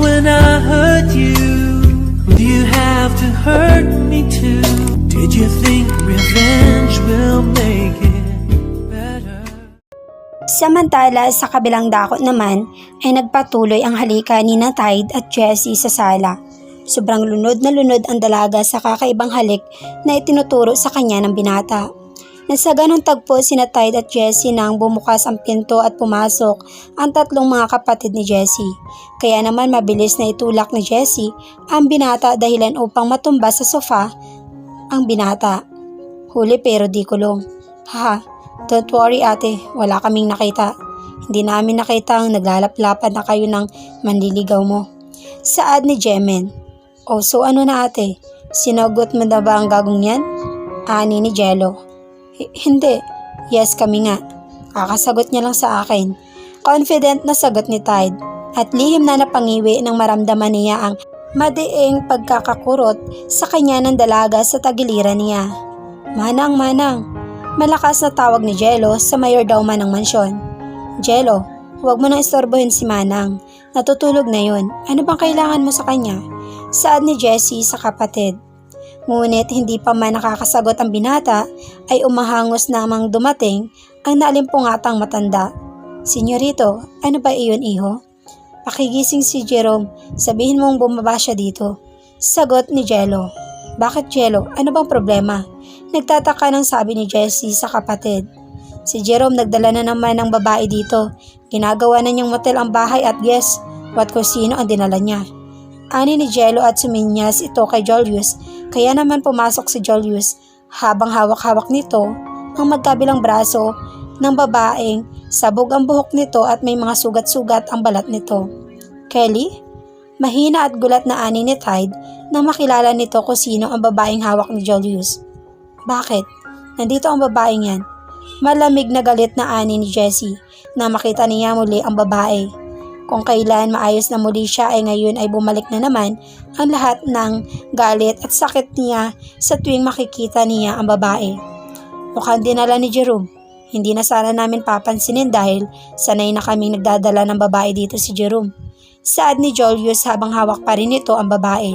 when I hurt you? Do you have to hurt me too? Did you think revenge will make it better? Samantala sa kabilang dako naman ay nagpatuloy ang halika ni na Tide at Jessie sa sala. Sobrang lunod na lunod ang dalaga sa kakaibang halik na itinuturo sa kanya ng binata. Nasa ganong tagpo sina Tide at Jessie nang bumukas ang pinto at pumasok ang tatlong mga kapatid ni Jessie. Kaya naman mabilis na itulak ni Jessie ang binata dahilan upang matumba sa sofa ang binata. Huli pero di kulong. Haha, don't worry ate, wala kaming nakita. Hindi namin nakita ang naglalaplapan na kayo ng manliligaw mo. Saad ni Jemen. O so ano na ate, sinagot mo na ba ang gagong yan? Ani ni Jello. "H- hindi, yes kami nga. Kakasagot niya lang sa akin. Confident na sagot ni Tide at lihim na napangiwi nang maramdaman niya ang madiing pagkakakurot sa kanya ng dalaga sa tagiliran niya. Manang, manang. Malakas na tawag ni Jello sa mayor daw man ng mansyon. Jello, huwag mo nang istorbohin si Manang. Natutulog na yun. Ano bang kailangan mo sa kanya? Saad ni Jessie sa kapatid. Ngunit hindi pa man nakakasagot ang binata ay umahangos namang dumating ang nalimpungatang matanda. Senyorito, ano ba iyon iho? Pakigising si Jerome, sabihin mong bumaba siya dito. Sagot ni Jello. Bakit Jello? Ano bang problema? Nagtataka ng sabi ni Jessie sa kapatid. Si Jerome nagdala na naman ng babae dito. Ginagawa na niyang motel ang bahay at guess what kung sino ang dinala niya. Ani ni Jello at suminyas ito kay Julius kaya naman pumasok si Julius habang hawak-hawak nito ang magkabilang braso ng babaeng sabog ang buhok nito at may mga sugat-sugat ang balat nito. Kelly? Mahina at gulat na ani ni Tide nang makilala nito kung sino ang babaeng hawak ni Julius. Bakit? Nandito ang babaeng yan. Malamig na galit na ani ni Jessie na makita niya muli ang babae. Kung kailan maayos na muli siya ay ngayon ay bumalik na naman ang lahat ng galit at sakit niya sa tuwing makikita niya ang babae. Mukhang dinala ni Jerome. Hindi na sana namin papansinin dahil sanay na kaming nagdadala ng babae dito si Jerome. Saad ni Julius habang hawak pa rin nito ang babae.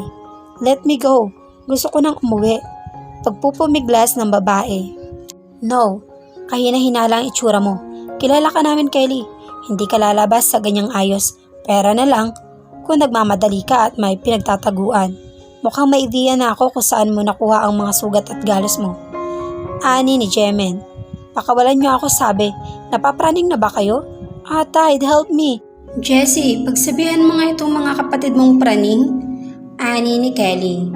Let me go. Gusto ko nang umuwi. Pagpupumiglas ng babae. No, kahina-hina lang itsura mo. Kilala ka namin, Kelly. Hindi ka lalabas sa ganyang ayos. Pera na lang kung nagmamadali ka at may pinagtataguan. Mukhang may ideya na ako kung saan mo nakuha ang mga sugat at galos mo. Ani ni Jemen. Pakawalan niyo ako sabi, napapraning na ba kayo? Ah, Tide, help me. Jessie, pagsabihan mo nga itong mga kapatid mong praning. Ani ni Kelly.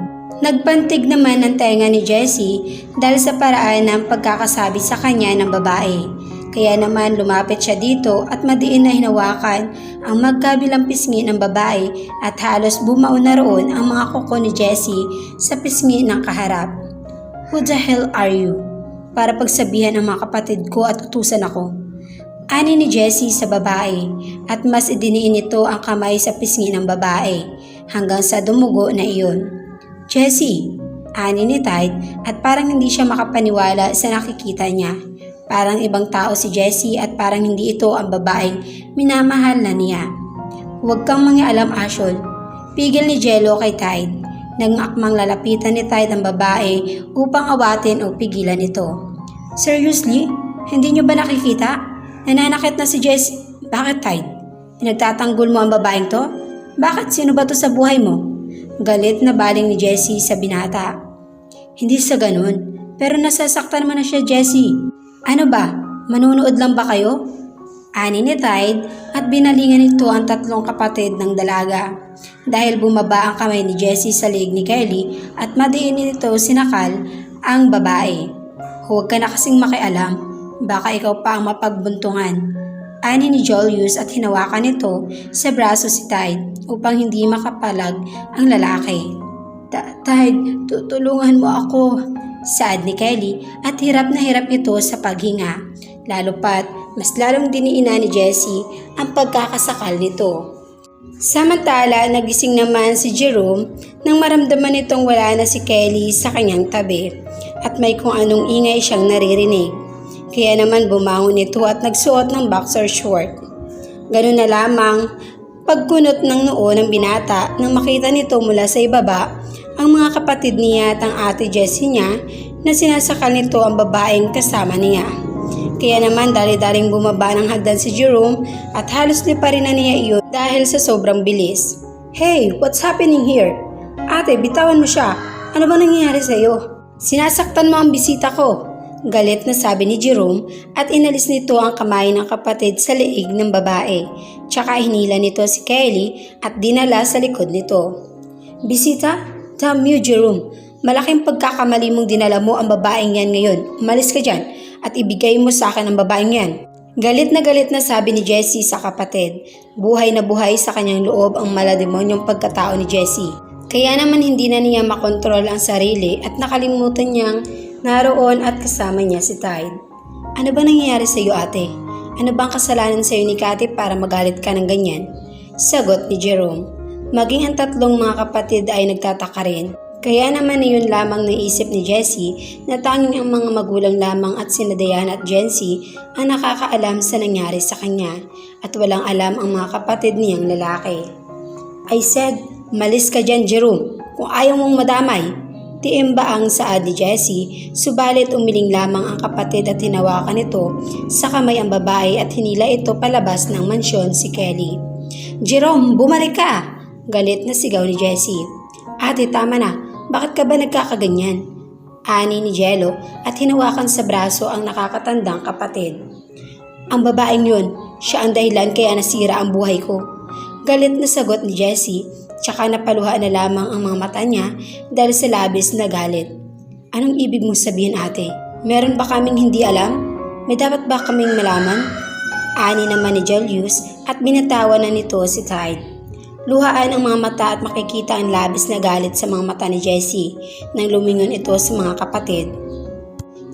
Nagpantig naman ng tenga ni Jessie dahil sa paraan ng pagkakasabi sa kanya ng babae. Kaya naman lumapit siya dito at madiin na hinawakan ang magkabilang pisngi ng babae at halos bumao na roon ang mga kuko ni Jessie sa pisngi ng kaharap. Who the hell are you? Para pagsabihan ang mga kapatid ko at utusan ako. Ani ni Jessie sa babae at mas idiniin nito ang kamay sa pisngi ng babae hanggang sa dumugo na iyon. Jessie, ani ni Tide at parang hindi siya makapaniwala sa nakikita niya. Parang ibang tao si Jessie at parang hindi ito ang babaeng minamahal na niya. Huwag kang mangialam Ashol. Pigil ni Jello kay Tide. Nangakmang lalapitan ni Tide ang babae upang awatin o pigilan ito. Seriously? Hindi niyo ba nakikita? Nananakit na si Jessie. Bakit Tide? Pinagtatanggol mo ang babaeng to? Bakit? Sino ba to sa buhay mo? Galit na baling ni Jessie sa binata. Hindi sa ganun. Pero nasasaktan mo na siya, Jessie. Ano ba? Manunood lang ba kayo? Ani ni Tide at binalingan nito ang tatlong kapatid ng dalaga. Dahil bumaba ang kamay ni Jessie sa leg ni Kelly at madiin nito sinakal ang babae. Huwag ka na kasing makialam. Baka ikaw pa ang mapagbuntungan. Ani ni Julius at hinawakan nito sa braso si Tide upang hindi makapalag ang lalaki. Tide, tutulungan mo ako. Saad ni Kelly at hirap na hirap ito sa paghinga. Lalo pat mas lalong diniina ni Jessie ang pagkakasakal nito. Samantala, nagising naman si Jerome nang maramdaman nitong wala na si Kelly sa kanyang tabi at may kung anong ingay siyang naririnig. Kaya naman bumangon ito at nagsuot ng boxer short. Ganun na lamang, Pagkunot ng noo ng binata nang makita nito mula sa ibaba, ang mga kapatid niya at ang ate Jessie niya na sinasakal nito ang babaeng kasama niya. Kaya naman dali-daling bumaba ng hagdan si Jerome at halos lipa rin na niya iyon dahil sa sobrang bilis. Hey, what's happening here? Ate, bitawan mo siya. Ano bang nangyayari sa iyo? Sinasaktan mo ang bisita ko. Galit na sabi ni Jerome at inalis nito ang kamay ng kapatid sa leeg ng babae. Tsaka hinila nito si Kelly at dinala sa likod nito. Bisita? Damn you, Jerome. Malaking pagkakamali mong dinala mo ang babaeng yan ngayon. Umalis ka dyan at ibigay mo sa akin ang babaeng yan. Galit na galit na sabi ni Jessie sa kapatid. Buhay na buhay sa kanyang loob ang malademonyong pagkatao ni Jessie. Kaya naman hindi na niya makontrol ang sarili at nakalimutan niyang naroon at kasama niya si Tide. Ano ba nangyayari sa iyo ate? Ano bang kasalanan sa iyo ni Kati para magalit ka ng ganyan? Sagot ni Jerome. Maging ang tatlong mga kapatid ay nagtataka rin. Kaya naman iyon lamang naisip ni Jessie na tanging ang mga magulang lamang at sina Diana at Jency ang nakakaalam sa nangyari sa kanya at walang alam ang mga kapatid niyang lalaki. I said, malis ka dyan Jerome kung ayaw mong madamay. Tiimba ang saad ni Jessie, subalit umiling lamang ang kapatid at hinawakan ito sa kamay ang babae at hinila ito palabas ng mansyon si Kelly. Jerome, bumalik ka! Galit na sigaw ni Jessie. Ate, tama na. Bakit ka ba nagkakaganyan? Ani ni Jello at hinawakan sa braso ang nakakatandang kapatid. Ang babaeng yun, siya ang dahilan kaya nasira ang buhay ko. Galit na sagot ni Jessie, tsaka napaluha na lamang ang mga mata niya dahil sa labis na galit. Anong ibig mong sabihin ate? Meron ba kaming hindi alam? May dapat ba kaming malaman? Ani naman ni Julius at binatawan na nito si Tide. Luhaan ang mga mata at makikita ang labis na galit sa mga mata ni Jessie nang lumingon ito sa mga kapatid.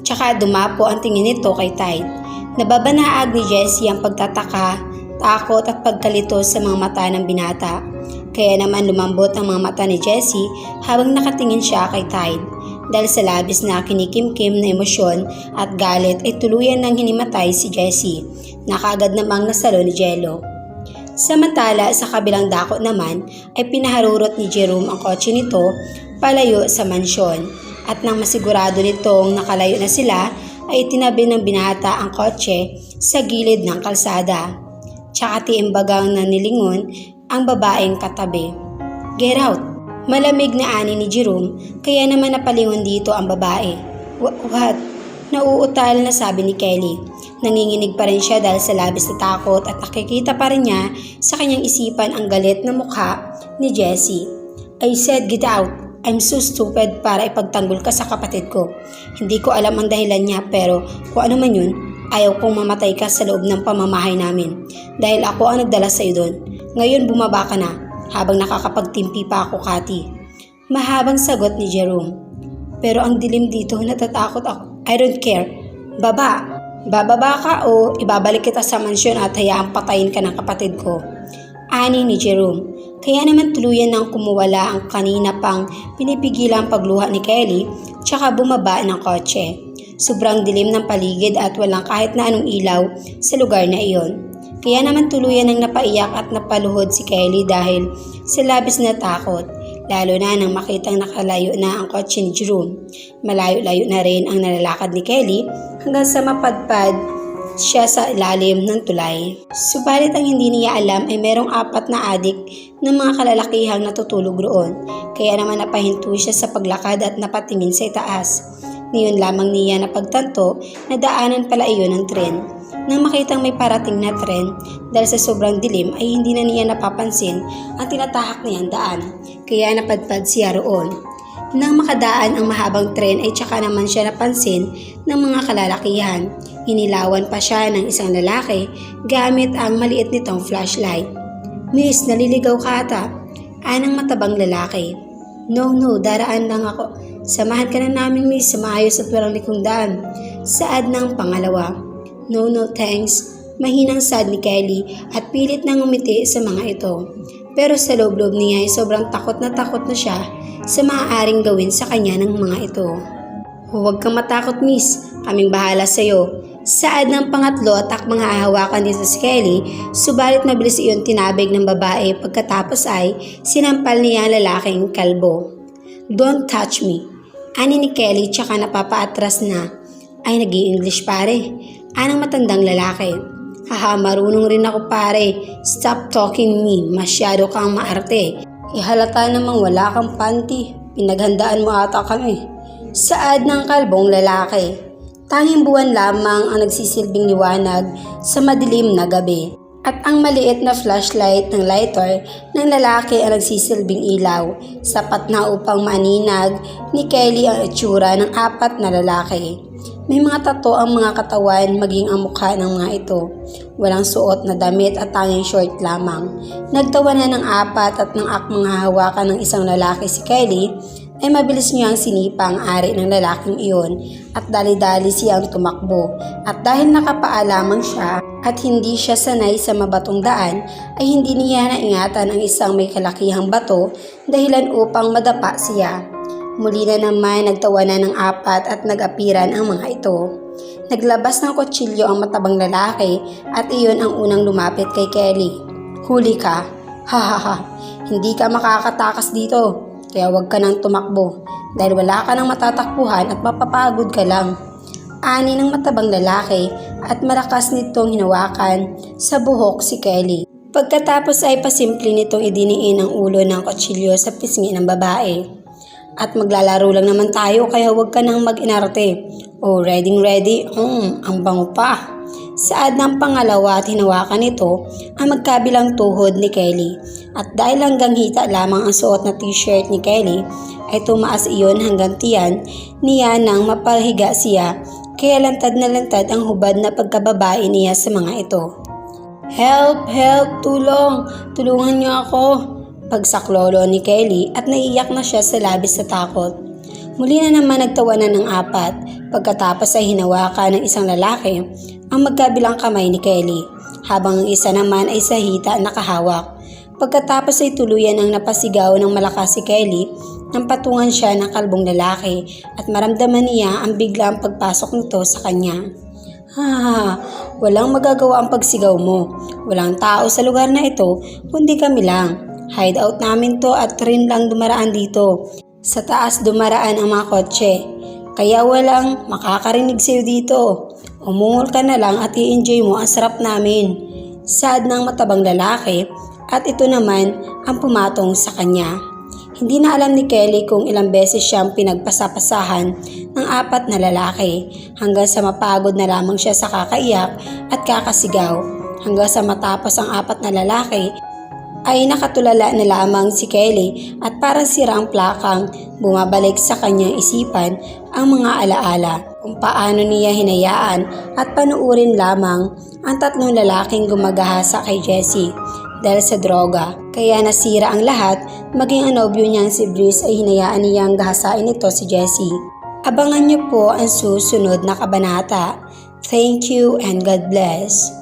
Tsaka dumapo ang tingin nito kay Tide. Nababanaag ni Jessie ang pagtataka, takot at pagkalito sa mga mata ng binata. Kaya naman lumambot ang mga mata ni Jessie habang nakatingin siya kay Tide. Dahil sa labis na kinikimkim na emosyon at galit ay tuluyan nang hinimatay si Jessie. Nakagad namang nasalo ni Jello. Samantala sa kabilang dako naman ay pinaharurot ni Jerome ang kotse nito palayo sa mansyon at nang masigurado nitong nakalayo na sila ay tinabi ng binata ang kotse sa gilid ng kalsada. Tsaka tiimbagang nanilingon ang babaeng katabi. Get out! Malamig na ani ni Jerome kaya naman napalingon dito ang babae. Wha- What? Nauutal na sabi ni Kelly. Nanginginig pa rin siya dahil sa labis na takot at nakikita pa rin niya sa kanyang isipan ang galit na mukha ni Jessie. I said get out. I'm so stupid para ipagtanggol ka sa kapatid ko. Hindi ko alam ang dahilan niya pero kung ano man yun, ayaw kong mamatay ka sa loob ng pamamahay namin. Dahil ako ang nagdala sa'yo doon. Ngayon bumaba ka na habang nakakapagtimpi pa ako, Kati. Mahabang sagot ni Jerome. Pero ang dilim dito, natatakot ako. I don't care. Baba. Bababa ka o ibabalik kita sa mansyon at hayaang patayin ka ng kapatid ko. Ani ni Jerome. Kaya naman tuluyan nang kumuwala ang kanina pang pinipigilang pagluha ni Kelly tsaka bumaba ng kotse. Sobrang dilim ng paligid at walang kahit na anong ilaw sa lugar na iyon. Kaya naman tuluyan nang napaiyak at napaluhod si Kelly dahil sa labis na takot lalo na nang makitang nakalayo na ang kotse ni Jerome. Malayo-layo na rin ang nalalakad ni Kelly hanggang sa mapadpad siya sa ilalim ng tulay. Subalit ang hindi niya alam ay merong apat na adik ng mga kalalakihang natutulog roon. Kaya naman napahinto siya sa paglakad at napatingin sa itaas. Ngayon lamang niya napagtanto na daanan pala iyon ng tren. Nang makitang may parating na tren, dahil sa sobrang dilim ay hindi na niya napapansin ang tinatahak niyang daan. Kaya napadpad siya roon. Nang makadaan ang mahabang tren ay tsaka naman siya napansin ng mga kalalakihan. Inilawan pa siya ng isang lalaki gamit ang maliit nitong flashlight. Miss, naliligaw ka ata. Anang matabang lalaki. No, no, daraan lang ako. Samahan ka na namin miss sa maayos at walang likong daan. Saad ng pangalawa. No, no, thanks. Mahinang sad ni Kelly at pilit nang umiti sa mga ito. Pero sa loob-loob niya ay sobrang takot na takot na siya sa maaaring gawin sa kanya ng mga ito. Huwag kang matakot miss, kaming bahala sa'yo. Saad ng pangatlo at akmang hahawakan dito si Kelly, subalit mabilis iyon tinabig ng babae pagkatapos ay sinampal niya ang lalaking kalbo. Don't touch me. Ani ni Kelly tsaka napapaatras na. Ay nag english pare. Anang matandang lalaki. Haha, marunong rin ako pare. Stop talking me. Masyado kang maarte. Ihalata namang wala kang panty. Pinaghandaan mo ata kami. Saad ng kalbong lalaki. Tanging buwan lamang ang nagsisilbing liwanag sa madilim na gabi. At ang maliit na flashlight ng lighter ng lalaki ang nagsisilbing ilaw, sapat na upang maaninag ni Kelly ang itsura ng apat na lalaki. May mga tato ang mga katawan maging ang mukha ng mga ito. Walang suot na damit at tanging short lamang. Nagtawanan ng apat at ng akmang hahawakan ng isang lalaki si Kelly ay mabilis niyang sinipa ang ari ng lalaking iyon at dali-dali siyang tumakbo. At dahil nakapaa lamang siya at hindi siya sanay sa mabatong daan, ay hindi niya naingatan ang isang may kalakihang bato dahilan upang madapa siya. Muli na naman nagtawanan ng apat at nag-apiran ang mga ito. Naglabas ng kutsilyo ang matabang lalaki at iyon ang unang lumapit kay Kelly. Huli ka. Ha ha ha. Hindi ka makakatakas dito. Kaya huwag ka nang tumakbo dahil wala ka nang matatakbuhan at mapapagod ka lang. Ani ng matabang lalaki at malakas nitong hinawakan sa buhok si Kelly. Pagkatapos ay pasimple nitong idiniin ang ulo ng kutsilyo sa pisngi ng babae. At maglalaro lang naman tayo kaya huwag ka nang mag-inarte. Oh, ready ready? Hmm, ang bango pa. Saad ng pangalawa at hinawakan nito ang magkabilang tuhod ni Kelly. At dahil hanggang hita lamang ang suot na t-shirt ni Kelly, ay tumaas iyon hanggang tiyan niya nang mapahiga siya kaya lantad na lantad ang hubad na pagkababae niya sa mga ito. Help! Help! Tulong! Tulungan niyo ako! Pagsaklolo ni Kelly at naiyak na siya sa labis sa takot. Muli na naman nagtawanan ng apat pagkatapos ay hinawakan ng isang lalaki ang magkabilang kamay ni Kelly habang ang isa naman ay sa hita nakahawak. Pagkatapos ay tuluyan ang napasigaw ng malakas si Kelly nang patungan siya ng kalbong lalaki at maramdaman niya ang biglang pagpasok nito sa kanya. Ha, walang magagawa ang pagsigaw mo. Walang tao sa lugar na ito, kundi kami lang. Hideout namin to at train lang dumaraan dito. Sa taas dumaraan ang mga kotse. Kaya walang makakarinig sa'yo dito. Umungol ka na lang at i-enjoy mo ang sarap namin. Sad ng matabang lalaki at ito naman ang pumatong sa kanya. Hindi na alam ni Kelly kung ilang beses siyang pinagpasapasahan ng apat na lalaki hanggang sa mapagod na lamang siya sa kakaiyak at kakasigaw. Hanggang sa matapos ang apat na lalaki ay nakatulala na lamang si Kelly at parang sirang plakang bumabalik sa kanyang isipan ang mga alaala kung paano niya hinayaan at panuurin lamang ang tatlong lalaking gumagahasa kay Jessie dahil sa droga. Kaya nasira ang lahat, maging ang nobyo niyang si Brice ay hinayaan niyang gahasain ito si Jessie. Abangan niyo po ang susunod na kabanata. Thank you and God bless.